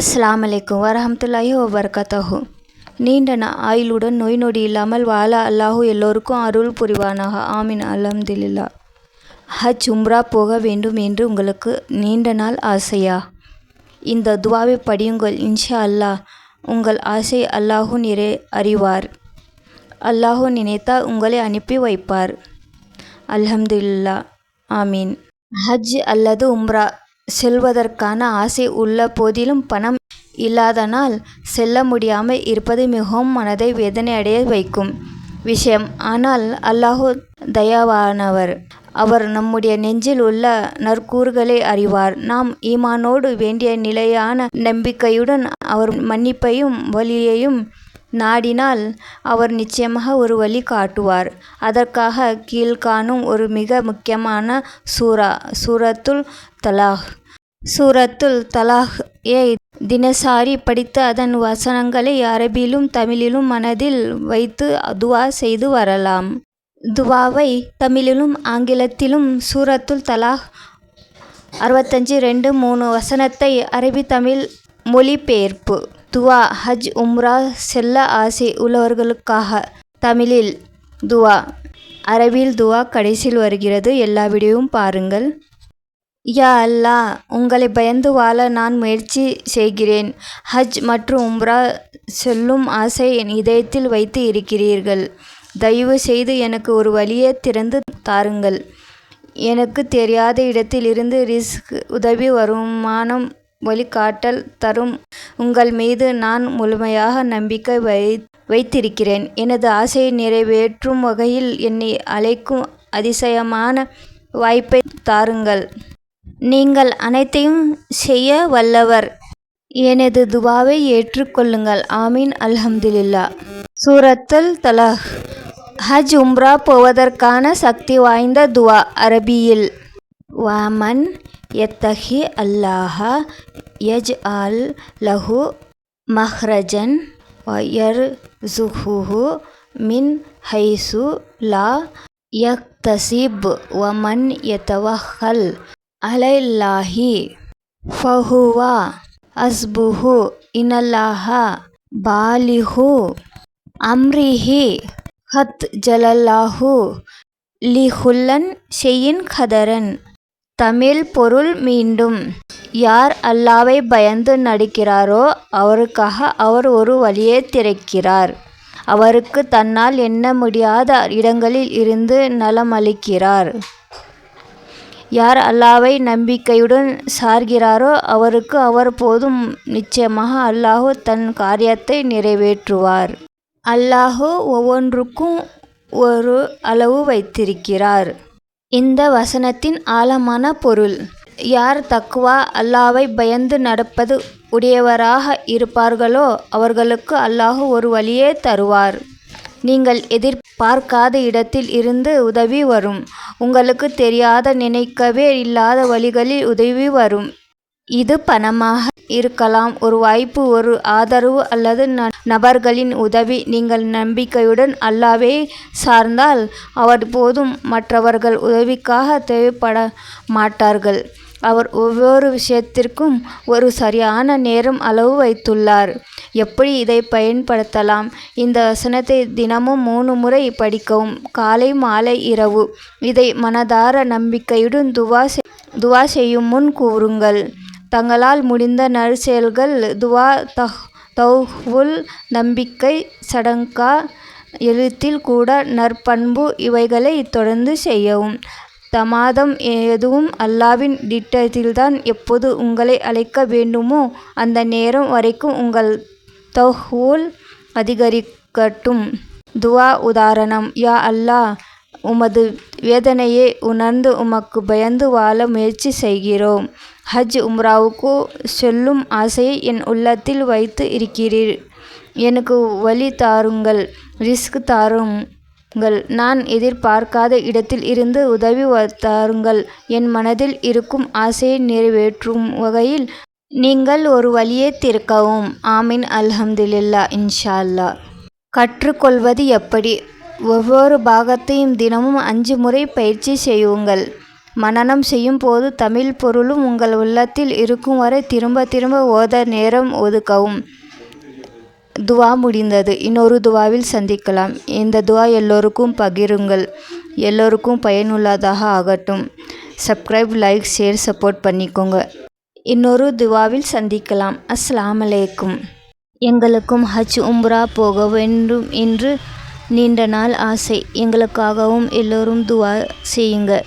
அஸ்லாம் அலைக்கும் வரஹமத்துல்லாஹி வபரகாத்தஹு. நீண்ட நா ஆயுளுடன் நோய் நொடி இல்லாமல் வாழ அல்லாஹூ எல்லோருக்கும் அருள் புரிவானாக. ஆமின். அலம்துல்லா ஹஜ் உம்ரா போக வேண்டும் என்று உங்களுக்கு நீண்ட நாள் ஆசையா? இந்த துவாவை படியுங்கள். இன்ஷா அல்லாஹ் உங்கள் ஆசை அல்லாஹூ நிறை அறிவார். அல்லாஹூ நினைத்தால் உங்களை அனுப்பி வைப்பார். அல்ஹம்துலில்லா. ஆமீன். ஹஜ் அல்லது உம்ரா செல்வதற்கான ஆசை உள்ள போதிலும் பணம் இல்லாதனால் செல்ல முடியாமல் இருப்பது மிகவும் மனதை வேதனையடைய வைக்கும் விஷயம். ஆனால் அல்லாஹ் தயாவானவர். அவர் நம்முடைய நெஞ்சில் உள்ள நற்கூறுகளை அறிவார். நாம் ஈமானோடு வேண்டிய நிலையான நம்பிக்கையுடன் அவர் மன்னிப்பையும் வழியையும் நாடினால் அவர் நிச்சயமாக ஒரு வழி காட்டுவார். அதற்காக கீழ்காணும் ஒரு மிக முக்கியமான சூரா சூரத்துல் தலாஹ் சூரத்துல் தலாஹ் ஏ தினசாரி படித்து அதன் வசனங்களை அரபியிலும் தமிழிலும் மனதில் வைத்து துவா செய்து வரலாம். துவாவை தமிழிலும் ஆங்கிலத்திலும் சூரத்துல் தலாஹ் அறுபத்தஞ்சு ரெண்டு மூணு வசனத்தை அரபி தமிழ் மொழிபெயர்ப்பு. துவா ஹஜ் உம்ரா செல்ல ஆசை உள்ளவர்களுக்காக தமிழில் துவா. அரபியில் துவா கடைசியில் வருகிறது. எல்லா வீடியோவும் பாருங்கள். யா அல்லா உங்களை பயந்து வாழ நான் முயற்சி செய்கிறேன். ஹஜ் மற்றும் உம்ரா செல்லும் ஆசை என் இதயத்தில் வைத்து இருக்கிறீர்கள். தயவு செய்து எனக்கு ஒரு வழியை திறந்து தாருங்கள். எனக்கு தெரியாத இடத்தில் இருந்து ரிஸ்க் உதவி வருமானம் வழிகாட்டல் தரும் உங்கள் மீது நான் முழுமையாக நம்பிக்கை வை வைத்திருக்கிறேன். எனது ஆசையை நிறைவேற்றும் வகையில் என்னை அழைக்கும் அதிசயமான வாய்ப்பை தாருங்கள். நீங்கள் அனைத்தையும் செய்ய வல்லவர். எனது துவாவை ஏற்றுக்கொள்ளுங்கள் ஆமீன். அல்ஹம்துலில்லா. சூரத்துல் தலாஹ் ஹஜ் உம்ரா போவதற்கான சக்தி வாய்ந்த துவா அரபியில். வாமன் எத்தஹி அல்லாஹா யஜ் அல் லஹு மஹ்ரஜன் ஒயர் ஜுஹுஹு மின் ஹைசு லா யக்தசிப். வமன் யத்தவஹல் அலைல்லாஹி. ஃபஹுவா அஸ்புஹு இனல்லாஹா பாலிஹு அம்ரிஹி. ஹத் ஜலல்லாஹு லிஹுல்லன் ஷெயின் கதரன். தமிழ் பொருள் மீண்டும். யார் அல்லாவை பயந்து நடிக்கிறாரோ அவருக்காக அவர் ஒரு வழியை திறக்கிறார். அவருக்கு தன்னால் எண்ண முடியாத இடங்களில் இருந்து நலமளிக்கிறார். யார் அல்லாவை நம்பிக்கையுடன் சார்கிறாரோ அவருக்கு அவர் போதும். நிச்சயமாக அல்லாஹோ தன் காரியத்தை நிறைவேற்றுவார். அல்லாஹோ ஒவ்வொன்றுக்கும் ஒரு அளவு வைத்திருக்கிறார். இந்த வசனத்தின் ஆழமான பொருள் யார் தக்குவா அல்லாவை பயந்து நடப்பது உடையவராக இருப்பார்களோ அவர்களுக்கு அல்லாஹு ஒரு வழியே தருவார். நீங்கள் எதிர்பார்க்காத இடத்தில் இருந்து உதவி வரும். உங்களுக்கு தெரியாத நினைக்கவே இல்லாத வழிகளில் உதவி வரும். இது பணமாக இருக்கலாம். ஒரு வாய்ப்பு ஒரு ஆதரவு அல்லது நபர்களின் உதவி நீங்கள் நம்பிக்கையுடன் அல்லாவே சார்ந்தால் அவர் போதும். மற்றவர்கள் உதவிக்காக தேவைப்பட மாட்டார்கள். அவர் ஒவ்வொரு விஷயத்திற்கும் ஒரு சரியான நேரம் அளவு வைத்துள்ளார். எப்படி இதை பயன்படுத்தலாம்? இந்த வசனத்தை தினமும் மூணு முறை படிக்கவும். காலை மாலை இரவு. இதை மனதார நம்பிக்கையுடன் துவா துவா செய்யும் முன் கூறுங்கள். தங்களால் முடிந்த நற்செயல்கள் துவா தஹ் தௌஹுல் நம்பிக்கை சடங்கா எழுத்தில் கூட நற்பண்பு இவைகளை தொடர்ந்து செய்யவும். தமாதம் எதுவும் அல்லாவின் திட்டத்தில்தான் எப்போது உங்களை அழைக்க வேண்டுமோ அந்த நேரம் வரைக்கும் உங்கள் தௌஹூல் அதிகரிக்கட்டும். துவா உதாரணம் யா அல்லாஹ் உமது வேதனையை உணர்ந்து உமக்கு பயந்து வாழ முயற்சி செய்கிறோம். ஹஜ் உம்ராவுக்கு செல்லும் ஆசையை என் உள்ளத்தில் வைத்து இருக்கிறீர். எனக்கு வழி தாருங்கள் ரிஸ்க் தாரும். தாருங்கள் நான் எதிர்பார்க்காத இடத்தில் இருந்து உதவி தாருங்கள். என் மனதில் இருக்கும் ஆசையை நிறைவேற்றும் வகையில் நீங்கள் ஒரு வழியை திறக்கவும். ஆமீன். அல்ஹம்துலில்லா. இன்ஷா அல்லா கற்றுக்கொள்வது எப்படி? ஒவ்வொரு பாகத்தையும் தினமும் அஞ்சு முறை பயிற்சி செய்யுங்கள். மனனம் செய்யும் போது தமிழ் பொருளும் உங்கள் உள்ளத்தில் இருக்கும் வரை திரும்ப திரும்ப ஓத நேரம் ஒதுக்கவும். துவா முடிந்தது. இன்னொரு துவாவில் சந்திக்கலாம். இந்த துவா எல்லோருக்கும் பகிருங்கள். எல்லோருக்கும் பயனுள்ளதாக ஆகட்டும். சப்ஸ்கிரைப் லைக் ஷேர் சப்போர்ட் பண்ணிக்கோங்க. இன்னொரு துவாவில் சந்திக்கலாம். அஸ்லாம் அலைக்கும் எங்களுக்கும் ஹஜ் உம்ரா போக வேண்டும் என்று நீண்ட நாள் ஆசை. எங்களுக்காகவும் எல்லோரும் துவா செய்யுங்க.